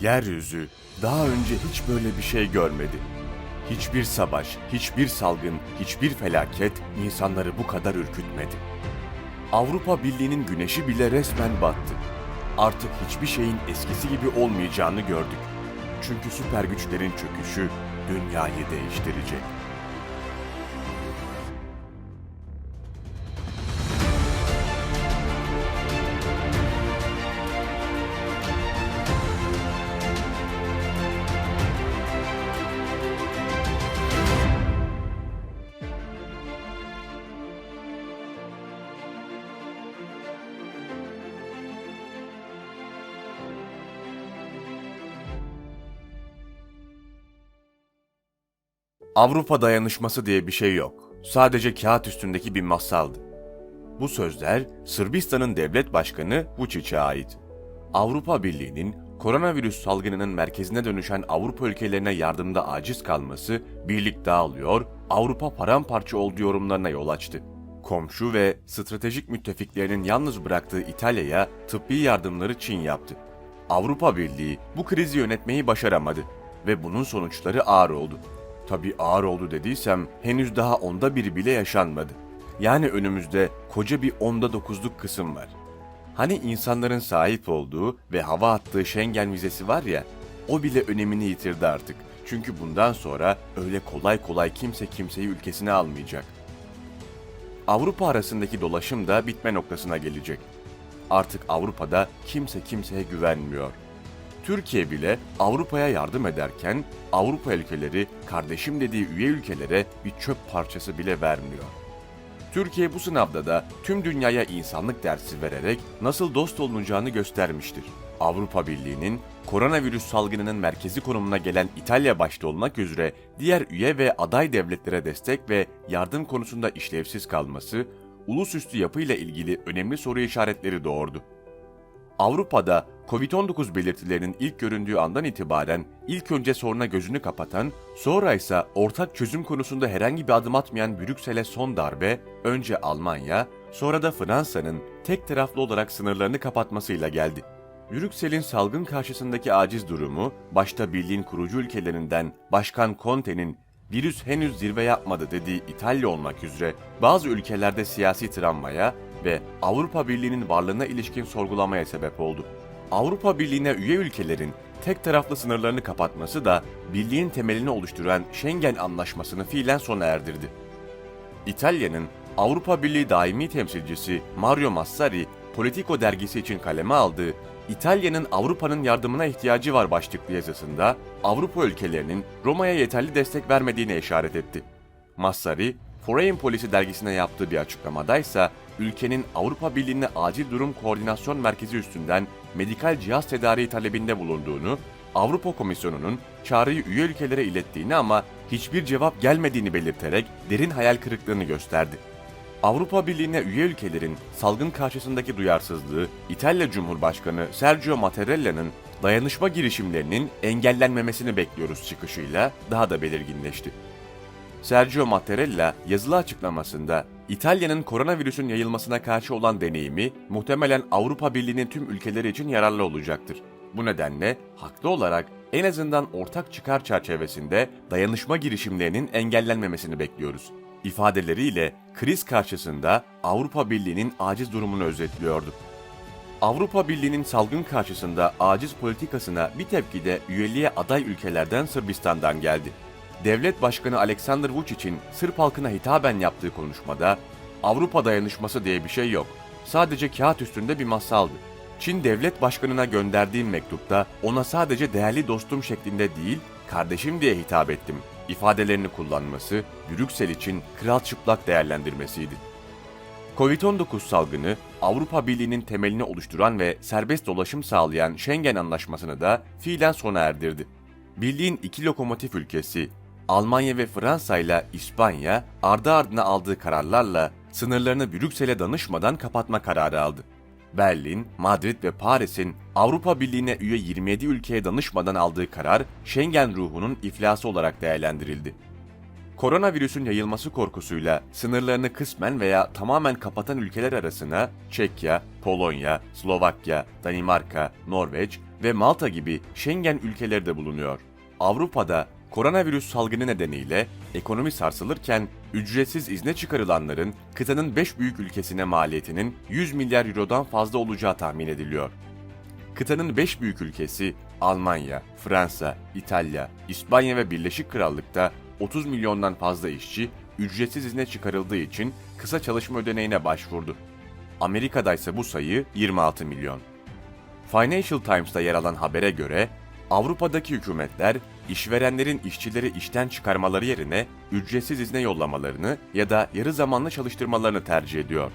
Yeryüzü daha önce hiç böyle bir şey görmedi. Hiçbir savaş, hiçbir salgın, hiçbir felaket insanları bu kadar ürkütmedi. Avrupa Birliği'nin güneşi bile resmen battı. Artık hiçbir şeyin eskisi gibi olmayacağını gördük. Çünkü süper güçlerin çöküşü dünyayı değiştirecek. Avrupa dayanışması diye bir şey yok. Sadece kağıt üstündeki bir masaldı. Bu sözler Sırbistan'ın devlet başkanı Vučić'e ait. Avrupa Birliği'nin koronavirüs salgınının merkezine dönüşen Avrupa ülkelerine yardımda aciz kalması, birlik dağılıyor, Avrupa paramparça olduğu yorumlarına yol açtı. Komşu ve stratejik müttefiklerinin yalnız bıraktığı İtalya'ya tıbbi yardımları Çin yaptı. Avrupa Birliği bu krizi yönetmeyi başaramadı ve bunun sonuçları ağır oldu. Tabii ağır oldu dediysem henüz daha onda biri bile yaşanmadı. Yani önümüzde koca bir onda dokuzluk kısım var. Hani insanların sahip olduğu ve hava attığı Schengen vizesi var ya, o bile önemini yitirdi artık. Çünkü bundan sonra öyle kolay kolay kimse kimseyi ülkesine almayacak. Avrupa arasındaki dolaşım da bitme noktasına gelecek. Artık Avrupa'da kimse kimseye güvenmiyor. Türkiye bile Avrupa'ya yardım ederken Avrupa ülkeleri kardeşim dediği üye ülkelere bir çöp parçası bile vermiyor. Türkiye bu sınavda da tüm dünyaya insanlık dersi vererek nasıl dost olunacağını göstermiştir. Avrupa Birliği'nin koronavirüs salgınının merkezi konumuna gelen İtalya başta olmak üzere diğer üye ve aday devletlere destek ve yardım konusunda işlevsiz kalması, ulusüstü yapıyla ilgili önemli soru işaretleri doğurdu. Avrupa'da Covid-19 belirtilerinin ilk göründüğü andan itibaren ilk önce soruna gözünü kapatan, sonra ise ortak çözüm konusunda herhangi bir adım atmayan Brüksel'e son darbe, önce Almanya, sonra da Fransa'nın tek taraflı olarak sınırlarını kapatmasıyla geldi. Brüksel'in salgın karşısındaki aciz durumu, başta birliğin kurucu ülkelerinden Başkan Conte'nin virüs henüz zirve yapmadı dediği İtalya olmak üzere bazı ülkelerde siyasi travmaya ve Avrupa Birliği'nin varlığına ilişkin sorgulamaya sebep oldu. Avrupa Birliği'ne üye ülkelerin tek taraflı sınırlarını kapatması da birliğin temelini oluşturan Schengen Anlaşması'nı fiilen sona erdirdi. İtalya'nın Avrupa Birliği daimi temsilcisi Mario Massari, Politico dergisi için kaleme aldığı İtalya'nın Avrupa'nın yardımına ihtiyacı var başlıklı yazısında Avrupa ülkelerinin Roma'ya yeterli destek vermediğine işaret etti. Massari, Foreign Policy dergisine yaptığı bir açıklamada ise ülkenin Avrupa Birliği'ne acil durum koordinasyon merkezi üstünden medikal cihaz tedariği talebinde bulunduğunu, Avrupa Komisyonu'nun çağrıyı üye ülkelere ilettiğini ama hiçbir cevap gelmediğini belirterek derin hayal kırıklığını gösterdi. Avrupa Birliği'ne üye ülkelerin salgın karşısındaki duyarsızlığı, İtalya Cumhurbaşkanı Sergio Mattarella'nın dayanışma girişimlerinin engellenmemesini bekliyoruz çıkışıyla daha da belirginleşti. Sergio Mattarella yazılı açıklamasında İtalya'nın koronavirüsün yayılmasına karşı olan deneyimi muhtemelen Avrupa Birliği'nin tüm ülkeleri için yararlı olacaktır. Bu nedenle haklı olarak en azından ortak çıkar çerçevesinde dayanışma girişimlerinin engellenmemesini bekliyoruz. İfadeleriyle kriz karşısında Avrupa Birliği'nin aciz durumunu özetliyordu. Avrupa Birliği'nin salgın karşısında aciz politikasına bir tepki de üyeliğe aday ülkelerden Sırbistan'dan geldi. Devlet Başkanı Aleksandr Vučić'in Sırp halkına hitaben yaptığı konuşmada Avrupa dayanışması diye bir şey yok. Sadece kağıt üstünde bir masaldı. Çin Devlet Başkanı'na gönderdiğim mektupta ona sadece değerli dostum şeklinde değil, kardeşim diye hitap ettim ifadelerini kullanması Brüksel için kral çıplak değerlendirmesiydi. Covid-19 salgını Avrupa Birliği'nin temelini oluşturan ve serbest dolaşım sağlayan Schengen Anlaşması'nı da fiilen sona erdirdi. Birliğin iki lokomotif ülkesi Almanya ve Fransa ile İspanya ardı ardına aldığı kararlarla sınırlarını Brüksel'e danışmadan kapatma kararı aldı. Berlin, Madrid ve Paris'in Avrupa Birliği'ne üye 27 ülkeye danışmadan aldığı karar Schengen ruhunun iflası olarak değerlendirildi. Koronavirüsün yayılması korkusuyla sınırlarını kısmen veya tamamen kapatan ülkeler arasına Çekya, Polonya, Slovakya, Danimarka, Norveç ve Malta gibi Schengen ülkeleri de bulunuyor. Avrupa'da koronavirüs salgını nedeniyle ekonomi sarsılırken ücretsiz izne çıkarılanların kıtanın 5 büyük ülkesine maliyetinin 100 milyar eurodan fazla olacağı tahmin ediliyor. Kıtanın 5 büyük ülkesi Almanya, Fransa, İtalya, İspanya ve Birleşik Krallık'ta 30 milyondan fazla işçi ücretsiz izne çıkarıldığı için kısa çalışma ödeneğine başvurdu. Amerika'da ise bu sayı 26 milyon. Financial Times'ta yer alan habere göre Avrupa'daki hükümetler işverenlerin işçileri işten çıkarmaları yerine ücretsiz izne yollamalarını ya da yarı zamanlı çalıştırmalarını tercih ediyor.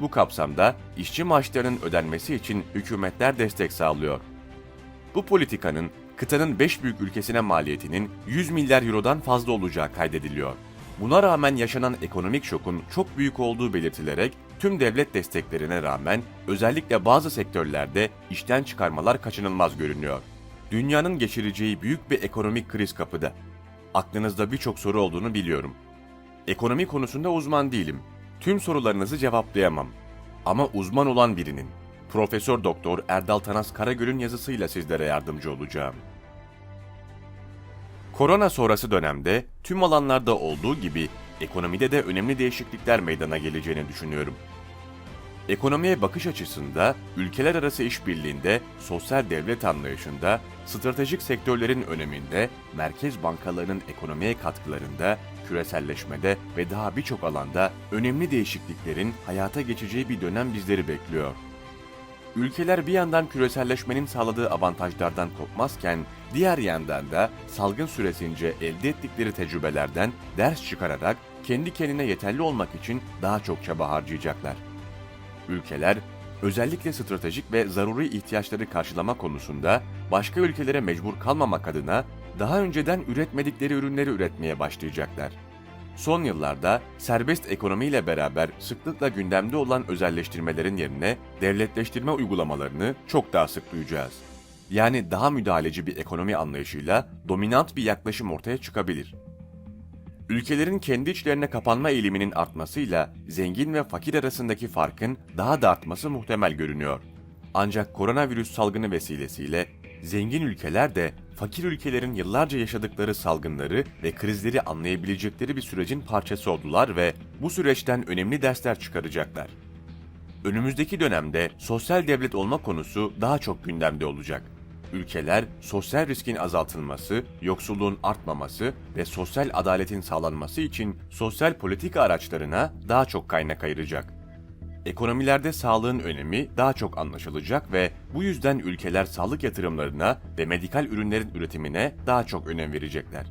Bu kapsamda işçi maaşlarının ödenmesi için hükümetler destek sağlıyor. Bu politikanın kıtanın 5 büyük ülkesine maliyetinin 100 milyar eurodan fazla olacağı kaydediliyor. Buna rağmen yaşanan ekonomik şokun çok büyük olduğu belirtilerek tüm devlet desteklerine rağmen özellikle bazı sektörlerde işten çıkarmalar kaçınılmaz görünüyor. Dünyanın geçireceği büyük bir ekonomik kriz kapıda. Aklınızda birçok soru olduğunu biliyorum. Ekonomi konusunda uzman değilim. Tüm sorularınızı cevaplayamam. Ama uzman olan birinin, Profesör Doktor Erdal Tanas Karagöl'ün yazısıyla sizlere yardımcı olacağım. Korona sonrası dönemde tüm alanlarda olduğu gibi ekonomide de önemli değişiklikler meydana geleceğini düşünüyorum. Ekonomiye bakış açısında, ülkeler arası işbirliğinde, sosyal devlet anlayışında, stratejik sektörlerin öneminde, merkez bankalarının ekonomiye katkılarında, küreselleşmede ve daha birçok alanda önemli değişikliklerin hayata geçeceği bir dönem bizleri bekliyor. Ülkeler bir yandan küreselleşmenin sağladığı avantajlardan kopmazken, diğer yandan da salgın süresince elde ettikleri tecrübelerden ders çıkararak kendi kendine yeterli olmak için daha çok çaba harcayacaklar. Ülkeler, özellikle stratejik ve zaruri ihtiyaçları karşılama konusunda başka ülkelere mecbur kalmamak adına daha önceden üretmedikleri ürünleri üretmeye başlayacaklar. Son yıllarda serbest ekonomiyle beraber sıklıkla gündemde olan özelleştirmelerin yerine devletleştirme uygulamalarını çok daha sık duyacağız. Yani daha müdahaleci bir ekonomi anlayışıyla dominant bir yaklaşım ortaya çıkabilir. Ülkelerin kendi içlerine kapanma eğiliminin artmasıyla zengin ve fakir arasındaki farkın daha da artması muhtemel görünüyor. Ancak koronavirüs salgını vesilesiyle zengin ülkeler de fakir ülkelerin yıllarca yaşadıkları salgınları ve krizleri anlayabilecekleri bir sürecin parçası oldular ve bu süreçten önemli dersler çıkaracaklar. Önümüzdeki dönemde sosyal devlet olma konusu daha çok gündemde olacak. Ülkeler sosyal riskin azaltılması, yoksulluğun artmaması ve sosyal adaletin sağlanması için sosyal politika araçlarına daha çok kaynak ayıracak. Ekonomilerde sağlığın önemi daha çok anlaşılacak ve bu yüzden ülkeler sağlık yatırımlarına ve medikal ürünlerin üretimine daha çok önem verecekler.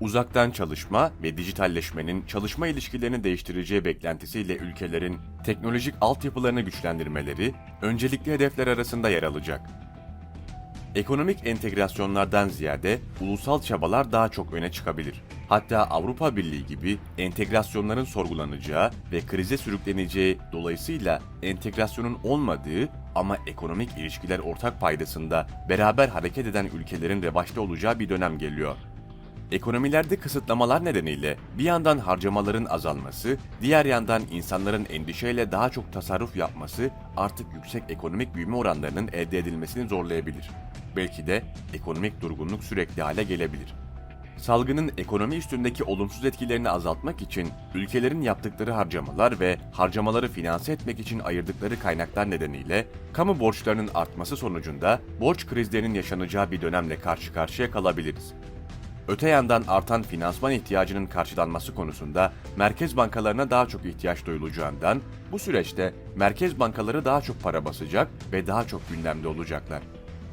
Uzaktan çalışma ve dijitalleşmenin çalışma ilişkilerini değiştireceği beklentisiyle ülkelerin teknolojik altyapılarını güçlendirmeleri öncelikli hedefler arasında yer alacak. Ekonomik entegrasyonlardan ziyade ulusal çabalar daha çok öne çıkabilir. Hatta Avrupa Birliği gibi entegrasyonların sorgulanacağı ve krize sürükleneceği dolayısıyla entegrasyonun olmadığı ama ekonomik ilişkiler ortak paydasında beraber hareket eden ülkelerin revaçta olacağı bir dönem geliyor. Ekonomilerde kısıtlamalar nedeniyle bir yandan harcamaların azalması, diğer yandan insanların endişeyle daha çok tasarruf yapması artık yüksek ekonomik büyüme oranlarının elde edilmesini zorlayabilir. Belki de ekonomik durgunluk sürekli hale gelebilir. Salgının ekonomi üstündeki olumsuz etkilerini azaltmak için ülkelerin yaptıkları harcamalar ve harcamaları finanse etmek için ayırdıkları kaynaklar nedeniyle kamu borçlarının artması sonucunda borç krizlerinin yaşanacağı bir dönemle karşı karşıya kalabiliriz. Öte yandan artan finansman ihtiyacının karşılanması konusunda merkez bankalarına daha çok ihtiyaç duyulacağından bu süreçte merkez bankaları daha çok para basacak ve daha çok gündemde olacaklar.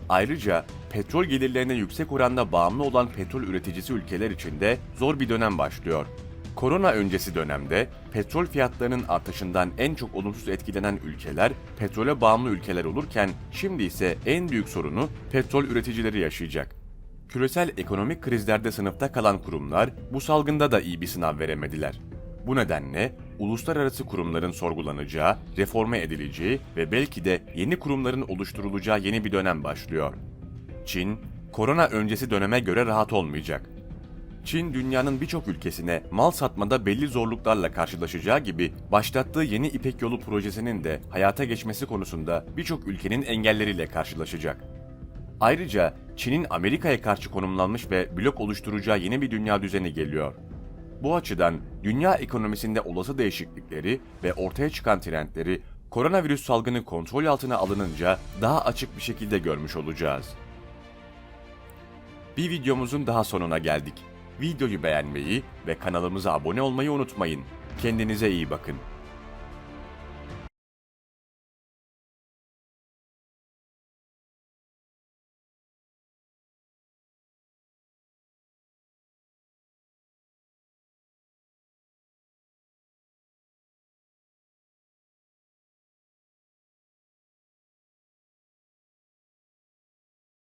Ayrıca petrol gelirlerine yüksek oranda bağımlı olan petrol üreticisi ülkeler için de zor bir dönem başlıyor. Korona öncesi dönemde petrol fiyatlarının artışından en çok olumsuz etkilenen ülkeler petrole bağımlı ülkeler olurken şimdi ise en büyük sorunu petrol üreticileri yaşayacak. Küresel ekonomik krizlerde sınıfta kalan kurumlar bu salgında da iyi bir sınav veremediler. Bu nedenle uluslararası kurumların sorgulanacağı, reforme edileceği ve belki de yeni kurumların oluşturulacağı yeni bir dönem başlıyor. Çin, korona öncesi döneme göre rahat olmayacak. Çin dünyanın birçok ülkesine mal satmada belli zorluklarla karşılaşacağı gibi başlattığı yeni İpek Yolu projesinin de hayata geçmesi konusunda birçok ülkenin engelleriyle karşılaşacak. Ayrıca Çin'in Amerika'ya karşı konumlanmış ve blok oluşturacağı yeni bir dünya düzeni geliyor. Bu açıdan dünya ekonomisinde olası değişiklikleri ve ortaya çıkan trendleri koronavirüs salgını kontrol altına alınınca daha açık bir şekilde görmüş olacağız. Bir videomuzun daha sonuna geldik. Videoyu beğenmeyi ve kanalımıza abone olmayı unutmayın. Kendinize iyi bakın.